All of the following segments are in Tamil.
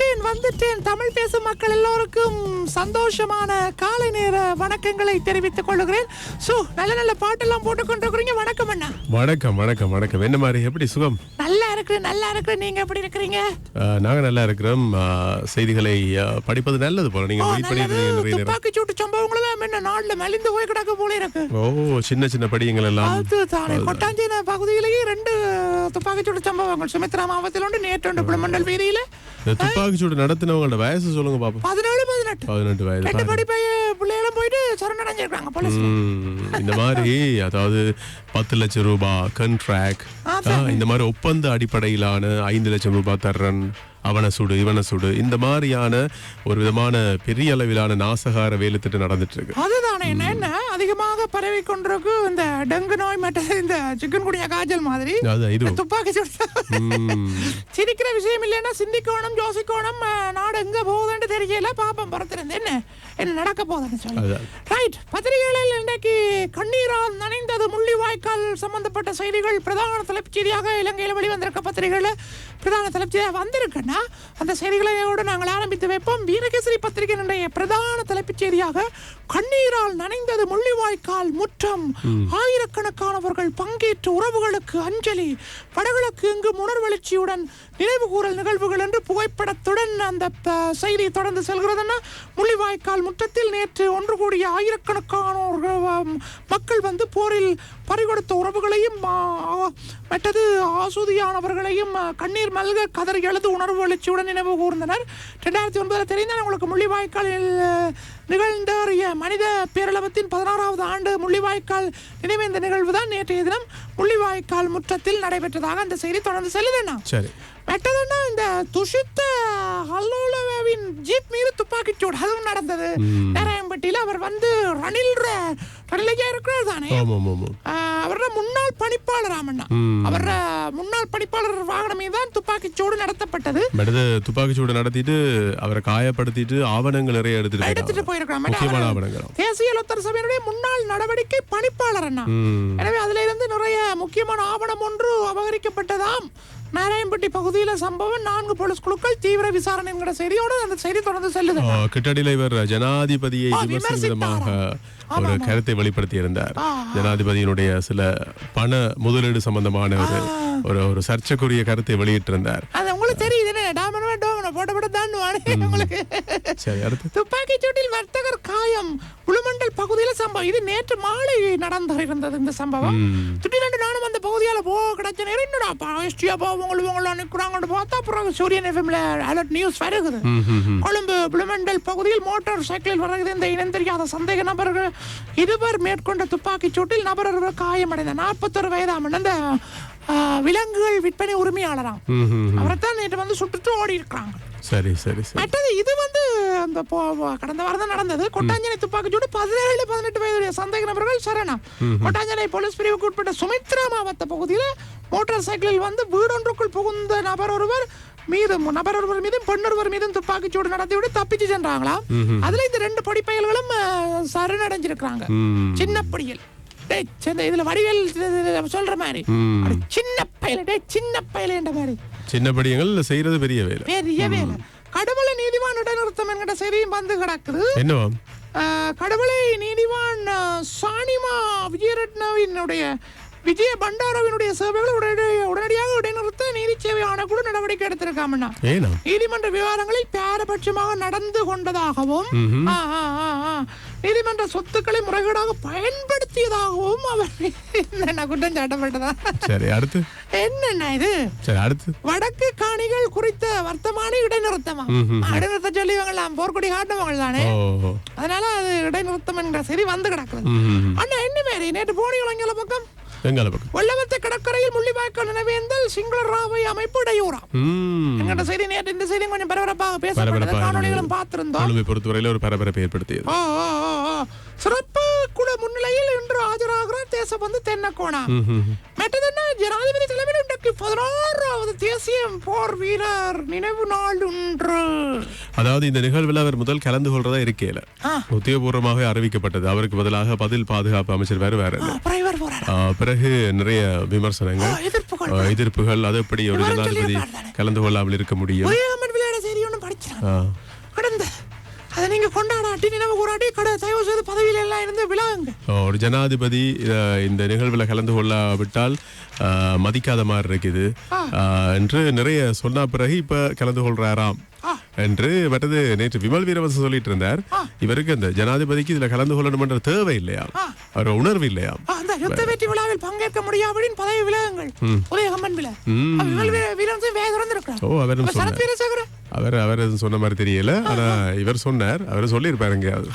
வந்துட்டேன் வந்துட்டேன். தமிழ் பேசும் மக்கள் எல்லோருக்கும் சந்தோஷமான காலை நேர வணக்கங்களை தெரிவித்துக் கொள்கிறேன். சோ நல்ல நல்ல பாட்டெல்லாம் போட்டு கொண்டிருக்கிறீங்க. வணக்கம் அண்ணா. வணக்கம் வணக்கம் வணக்கம். என்ன மாதிரி? எப்படி சுகம்? நல்லா இருக்கிறேன் நல்லா இருக்கிறேன் நீங்க எப்படி இருக்கிறீங்க? நாங்க நல்லா இருக்கிறோம். செய்திகளை படிப்பது நல்லது போல. நீங்க வெயிட். பண்ணிட்டு சம்பவங்களும் என்ன நாட்டுல மெலிந்து போய் கிடக்க போல இருக்கு. ஓ சின்ன சின்ன படியங்கள் எல்லாம். அது தானே. கொட்டாஞ்சேன பகுதியிலேயே ரெண்டு துப்பாக்கி சூட்டு சம்பவங்கள். சுமித்ரா மாவட்டத்தில் ஒன்று நேற்று ஒன்று புலமண்டல் வீதியில. இந்த துப்பாக்கி சூடு நடத்தினவங்களோட வயசு சொல்லுங்க பாப்போம். பதினேழு பதினெட்டு. பதினெட்டு வயது. ரெண்டு பாருங்க. படி பையன் பிள்ளைகளும் போயிட்டு சரணடைஞ்சிருக்காங்க போலீஸ் ம், இந்த மாதிரி அதாவது பத்து லட்சம் ரூபாய் கண்ட்ராக்ட் இந்த மாதிரி ஒப்பந்த அடிப்படையிலான ஐந்து லட்சம் ரூபாய் தர்றன் அவனை சுடு இவனை சுடு இந்த மாதிரியான ஒரு விதமான பெரிய அளவிலான நாசகார வேலை திட்டம் நடந்துட்டு இருக்கு அதுதானே என்ன என்ன? அதிகமாக பரவி கொண்டிருக்கு இந்த டெங்கு நோய் மற்ற இந்த சிக்கன் குடியா காய்ச்சல் மாதிரி. துப்பாக்கி. சிரிக்கிற விஷயம் இல்லைன்னா சிந்திக்கணும் யோசிக்கணும் நாடு எங்க போகுதுன்னு தெரியல பாப்பம் பொறுத்திருந்து என்ன? என்ன நடக்க போகுதுன்னு சொல்லி. ரைட் பத்திரிகைகளில் இன்றைக்கு கண்ணீரால் நனைந்தது முள்ளிவாய்க்கால் சம்பந்தப்பட்ட செய்திகள் பிரதான தலைப்புச் செய்தியாக இலங்கையில் வெளிவந்திருக்க பத்திரிகைகளில் பிரதான தலைப்புச் செய்தியாக வந்திருக்குன்னா அந்த செய்திகளோடு நாங்கள் ஆரம்பித்து வைப்போம். வீரகேசரி பத்திரிகையினுடைய பிரதான தலைப்புச் செய்தியாக கண்ணீரால் நனைந்தது முள்ளிவாய்க்கால் முற்றம். ஆயிரக்கணக்கானவர்கள் பங்கேற்ற உறவுகளுக்கு அஞ்சலி வடகிழக்கு எங்கும் உணர்வெழுச்சியுடன் நினைவு கூறல் நிகழ்வுகள் என்று புகைப்படத்துடன் அந்த செய்தி தொடர்ந்து செல்கிறதுன்னா முள்ளிவாய்க்கால் முற்றத்தில் நேற்று ஒன்று கூடிய ஆயிரக்கணக்கானோர்கள் மக்கள் வந்து போரில் பறிகொடுத்த உறவுகளையும் மற்றது ஆசூதியானவர்களையும் கண்ணீர் மல்க கதறி எழுது உணர்வு எழுச்சியுடன் நினைவு கூர்ந்தனர். ரெண்டாயிரத்தி ஒன்பதில் தெரிந்தால் உங்களுக்கு முள்ளிவாய்க்காலில் நிகழ்ந்தறிய மனித பேரளவத்தின் பதினாறாவது ஆண்டு முள்ளிவாய்க்கால் நினைவேந்த நிகழ்வு தான் நேற்றைய தினம் முள்ளிவாய்க்கால் முற்றத்தில் நடைபெற்றதாக அந்த செய்தி தொடர்ந்து செல்லுதுண்ணா. சரி. மற்றதுன்னா இந்த துஷித்த ஹல்லோலவின் ஜீப் மீது துப்பாக்கிச் சூடு அதுவும் நடந்தது. நாராயம்பட்டியில் அவர் வந்து ரணில் ரணிலையா இருக்கிறார் தானே? அவரோட முன்னாள் பணிப்பாளர் ஆமண்ணா ம். அவர் முன்னாள் பணிப்பாளர் வாகனம் தான் துப்பாக்கிச் சூடு நடத்தப்பட்டது. அடுத்து துப்பாக்கி சூடு நடத்திட்டு அவரை காயப்படுத்திட்டு ஆவணங்கள் நிறைய எடுத்துட்டு எடுத்துட்டு ஆவணங்கள். தேசிய லொத்தர் சபையினுடைய முன்னாள் நடவடிக்கை பணிப்பாளர் அண்ணா. எனவே அதுல இருந்து நிறைய முக்கியமான ஆவணம் ஒன்று அபகரிக்கப்பட்டதாம். நாராயணப்பட்டி பகுதியில சம்பவம். நான்கு போலீஸ் குழுக்கள் தீவிர விசாரணை என்கிற செய்தியோடு அந்த செய்தி தொடர்ந்து செல்லுது. கிட்டடியில இவர் ஜனாதிபதியை ஆ, விமர்சன விதமாக விமர்சித்தாராம். ஒரு கருத்தை வெளிப்படுத்தி இருந்தார் ஜனாதிபதியினுடைய சில பண முதலீடு சம்பந்தமான ஒரு ஒரு சர்ச்சைக்குரிய கருத்தை வெளியிட்டிருந்தார். அது உங்களுக்கு தெரியுது உங்களுக்கு. துப்பாக்கி சூட்டில் வர்த்தகர் காயம். புழுமண்டல் பகுதியில் சம்பவம். இது நேற்று மாலை நடந்திருந்தது இந்த சம்பவம். திடீரென்று நானும் அந்த பகுதியால போ கிடைச்ச நேரம் என்னடா எஸ்டியா போ உங்களுக்கு உங்களை நிற்கிறாங்கன்னு பார்த்தா அப்புறம் சூரியன் எஃப்எம்ல அலர்ட் நியூஸ் வருகுது. கொழும்பு புழுமண்டல் பகுதியில் மோட்டார் சைக்கிளில் வருகிறது இந்த இனம் தெரியாத சந்தேக நபர்கள் இருவர் மேற்கொண்ட துப்பாக்கிச் சூட்டில் நபர் காயமடைந்த நாற்பத்தொரு வயதாம் அந்த விலங்குகள் விற்பனை உரிமையாளராம். ம், ம், ம். அவரை தான் நேற்று வந்து சுட்டுட்டு ஓடி இருக்கிறாங்க சரி சரி. மற்றது இது வந்து அந்த கடந்த வாரம் தான் நடந்தது கொட்டாஞ்சனை துப்பாக்கிச்சூடு பதினேழு பதினெட்டு வயதுடைய சந்தேக நபர்கள் சரணம். கொட்டாஞ்சனை போலீஸ் பிரிவுக்கு உட்பட்ட சுமித்ரா மாவட்ட பகுதியில் மோட்டார் சைக்கிளில் வந்து வீடொன்றுக்குள் புகுந்த நபர் ஒருவர் மீது நபர் ஒருவர் மீதும் பெண்ணொருவர் மீதும் துப்பாக்கிச்சூடு நடத்திவிட்டு தப்பிச்சு சென்றாங்களாம். அதுல இந்த ரெண்டு பொடிப்பயல்களும் சரணடைஞ்சிருக்கிறாங்க. சின்ன பொடியல் டேய் சின்ன இதுல வடிவேல் சொல்ற மாதிரி. சின்ன பயல டேய் சின்ன பயலேன்ற மாதிரி. சின்ன படியங்கள் செய்யறது பெரிய வேலை. பெரிய வேலை. கடவுளை நீதிவான் இடைநிறுத்தம் என்கிற செய்தியும் வந்து கிடக்குது. என்னவா? கடவுளை நீதிவான் சானிமா விஜயரட்னவினுடைய விஜய பண்டாரவினுடைய சேவைகளை உடனடி- உடனடியாக இடைநிறுத்த நீதி சேவை ஆணைக்குழு நடவடிக்கை எடுத்திருக்காமண்ணா நீதிமன்ற விவகாரங்களில் பாரபட்சமாக நடந்து கொண்டதாகவும். நீதிமன்ற சொத்துக்களை முறைகேடாக பயன்படுத்தியதாகவும் அவர் என்ன குற்றம் சாட்டப்பட்டதா? சரி அடுத்து? என்னண்ணா இது? சரி அடுத்து? வடக்கு காணிகள் குறித்த வர்த்தமான இடைநிறுத்தமா? இடைநிறுத்த சொல்லி இவங்களாம் போர்க்கொடி காட்டினவங்க தானே? அதனால அது இடைநிறுத்தம் என்கிற சரி வந்து கிடக்குது. அண்ணா என்ன மாரி நேற்று போனீங்களா பக்கம்? எங்கால பக்கம் வெள்ளவத்த கடற்கரையில் முள்ளிவாய்க்கால் நினைவேந்தல் சிங்கள ராவை அமைப்பு. என்கிட்ட செய்தி நேற்று இந்த செய்தி கொஞ்சம் பரபரப்பாக பேசப்பட்டது காணொலிகளும் பார்த்திருந்தோம். பொறுத்தவரையில ஒரு பரபரப்பை ஏற்படுத்தியது. சிறப்பு முன்னிலையில் இன்று ஆஜராகிறார். தேசபந்து தென்னக்கோணா. மற்றதென்ன ஜனாதிபதி தலைமையில் இன்றைக்கு பதினாறாவது தேசிய போர் வீரர் நினைவு நாள் ஒன்று அதாவது இந்த நிகழ்வில் அவர் முதல் கலந்து கொள்றதா இருக்கையில. ஆ. உத்தியோகபூர்வமாக அறிவிக்கப்பட்டது. அவருக்கு பதிலாக பதில் பாதுகாப்பு அமைச்சர் வேறு வேற பிறகு நிறைய விமர்சனங்கள் எதிர்ப்புகள். அது எப்படி ஒரு ஜனாதிபதி. கலந்து கொள்ளாமல் இருக்க முடியும் உதயகம்மன் விளையாட செய்தி ஒன்று படிச்சான் ஆ, கடந்த அதை நீங்க கொண்டாடாட்டி நினைவு கூறாட்டி கடை தயவு செய்து பதவியில எல்லாம் இருந்து விழாங்க ஒரு ஜனாதிபதி இந்த நிகழ்வில் கலந்து கொள்ளாவிட்டால் மதிக்காத மாதிரி இருக்குது. என்று நிறைய சொன்ன பிறகு இப்ப கலந்து கொள்றாராம். என்று மற்றது நேற்று விமல் வீரவசன் சொல்லிட்டு இருந்தார். இவருக்கு அந்த ஜனாதிபதிக்கு இதுல கலந்து கொள்ளணும்ன்ற தேவை இல்லையா அவர் உணர்வு இல்லையா அந்த யுத்த வெற்றி விழாவில் பங்கேற்க முடியாவிடின் பதவி விலகுங்கள். உதயகம்மன் விழா ம். அவர் வீர- வீரன் சிங் வேக திறந்திருக்கிறார் ஓ அவரும் சொன்னார்? அவர் அவர் எதுவும் சொன்ன மாதிரி தெரியல. ஆனா இவர் சொன்னார். அவர் சொல்லியிருப்பாரு எங்கேயாவது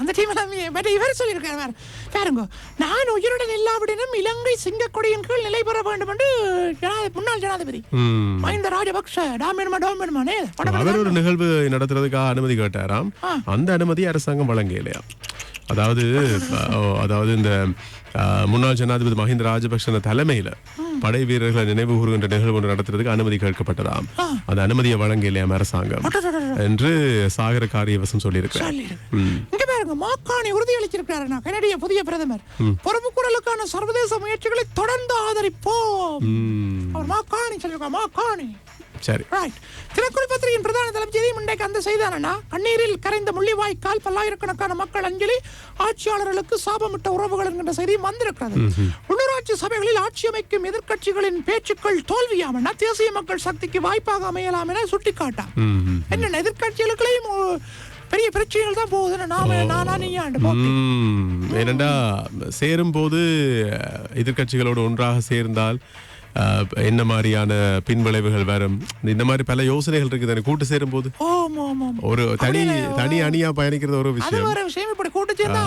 அந்த டீம் பட் இவர் சொல்லியிருக்காரு பாருங்க நான் உயிருடன் இல்லாவிடனும் இலங்கை சிங்கக்கொடியின் கீழ் நிலை பெற வேண்டும் என்று முன்னாள் ஜனாதிபதி. மஹிந்த ராஜபக்ஷ டாமியன்மா டாமியன்மானே அவர் ஒரு நிகழ்வு நடத்துறதுக்காக அனுமதி கேட்டாராம். அந்த அனுமதி அரசாங்கம் வழங்கலையா அதாவது அதாவது இந்த முன்னாள் ஜனாதிபதி மஹிந்த ராஜபக்ஷ தலைமையில படை வீரர்களை நினைவு கூறுகின்ற நிகழ்வு ஒன்று நடத்துறதுக்கு அனுமதி கேட்கப்பட்டதாம். அந்த அனுமதியை வழங்கலையாம் அரசாங்கம் என்று சாகர காரியவசம் சொல்லியிருக்கார் ம். இங்க பாருங்க மாக்காணி உறுதியளிச்சிருக்கிறாரு நான் கனடிய புதிய பிரதமர். பொறுப்பு குரலுக்கான சர்வதேச முயற்சிகளை தொடர்ந்து ஆதரிப்போம். அவர் மாக்காணி சொல்லியிருக்கார் மாக்காணி. சரி. ரைட் தினக்குறி பத்திரிகையின் பிரதான செய்தி இன்றைக்கு அந்த செய்தானா கண்ணீரில் கரைந்த முள்ளிவாய்க்கால் பல்லாயிரக்கணக்கான மக்கள் அஞ்சலி ஆட்சியாளர்களுக்கு சாபமிட்ட உறவுகள் என்கின்ற செய்தியும் வந்திருக்கிறது. உள்ளூராட்சி சபைகளில் ஆட்சி அமைக்கும் எதிர்க்கட்சிகளின் பேச்சுக்கள் தோல்வியாமன்னா தேசிய மக்கள் சக்திக்கு வாய்ப்பாக அமையலாம் என சுட்டிக்காட்டார். என்னென்ன எதிர்க்கட்சிகளுக்குள்ளேயும் ஒரு பெரிய பிரச்சனைகள் தான் போகுதுன்னு நாம நானா நீயாண்டு. ஏனெண்டா சேரும் போது எதிர்கட்சிகளோடு ஒன்றாக சேர்ந்தால் என்ன மாதிரியான பின்விளைவுகள் வரும்? இந்த மாதிரி பல யோசனைகள் இருக்குது. தானே கூட்டு சேரும் போது ஒரு தனி தனி அணியா பயணிக்கிறது ஒரு விஷயம். வேற விஷயம். இப்படி கூட்டு சேர்ந்தா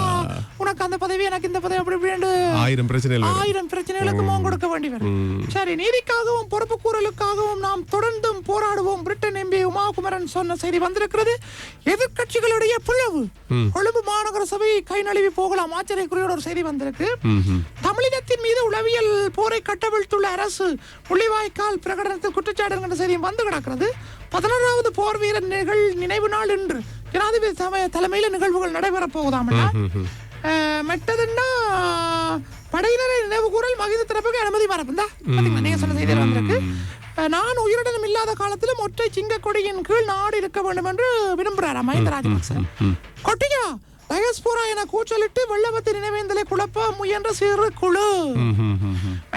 உனக்கு அந்த பதவி எனக்கு இந்த பதவி அப்படி இப்படின்னு ஆயிரம் பிரச்சனைகள் ஆயிரம் பிரச்சனைகளுக்கு முகம் கொடுக்க வேண்டி வரும். சரி நீதிக்காகவும் பொறுப்பு கூறலுக்காகவும் நாம் தொடர்ந்தும் போராடுவோம். பிரிட்டன் எம்பி உமாகுமரன் சொன்ன செய்தி வந்திருக்கிறது. எதிர்க்கட்சிகளுடைய பிளவு கொழும்பு மாநகர சபை கை நழுவி போகலாம். ஆச்சரியக்குறியோட ஒரு செய்தி வந்திருக்கு. தமிழினத்தின் மீது உளவியல் போரை கட்டவிழ்த்துள்ள அரசு முள்ளிவாய்க்கால் பிரகடனத்தில் குற்றச்சாட்டு செய்தியும் வந்து கிடக்கிறது. பதினோராவது போர் வீரர் நிகழ் நினைவு நாள் இன்று ஜனாதிபதி தலைமையில நிகழ்வுகள் நடைபெறப் போகுதாம் மற்றதுன்னா படையினரை நினைவு கூறல் மகிந்த தரப்புக்கு அனுமதி மரப்புந்தா நீங்க சொன்ன செய்தியில் வந்திருக்கு. நான் உயிருடனும் இல்லாத காலத்திலும் ஒற்றை சிங்க கொடியின் கீழ் நாடு இருக்க வேண்டும் என்று விரும்புகிறாரா மஹிந்த ராஜபக்ச? கொட்டியா? டயஸ்போரா என கூச்சலிட்டு வெள்ளவத்தி நினைவேந்தலை குழப்ப முயன்ற சிறு குழு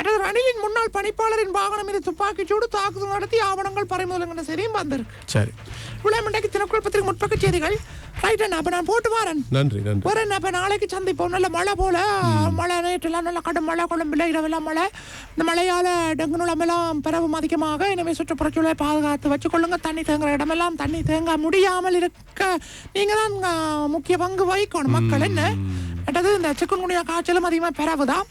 மற்றது ரணிலின் முன்னாள் பணிப்பாளரின் வாகனம் மீது துப்பாக்கிச்சூடு தாக்குதல் நடத்தி ஆவணங்கள் பறிமுதல் என்கிற செய்தியும் வந்திருக்கு. சரி. விளையாண்டைக்கு தினக்குள் பத்திரிகை முற்பக்க செய்திகள். ரைட் அண்ணா அப்ப நான் போட்டு வரேன். நன்றி நன்றி. ஒரு என்ன இப்ப நாளைக்கு சந்திப்போம். நல்ல மழை போல. மழை நேற்றுலாம் நல்ல கடும் மழை கொழும்புல இரவெல்லாம் மழை. இந்த மழையால டெங்கு நுழம்பெல்லாம் பரவும் அதிகமாக. எனவே சுற்றுப்புறச்சூழலை பாதுகாத்து வச்சுக்கொள்ளுங்க. தண்ணி தேங்குற இடமெல்லாம் தண்ணி தேங்க முடியாமல் இருக்க நீங்க தான் முக்கிய பங்கு வகிக்கணும். மக்கள் என்ன? இந்த சிக்கன்குனியா காய்ச்சலும் அதிகமாக பரவுதான்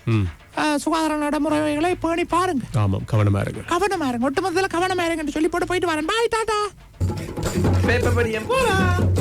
சுகாதார நடைமுறைகளை பேணி பாருங்க. ஆமாம் கவனமா இருங்க. கவனமா இருங்க. ஒட்டுமொத்தத்தில் கவனமா இருங்கன்னு சொல்லி போட்டு போயிட்டு வரேன். பாய் டாடா. பேப்பர் படியம் போலாம்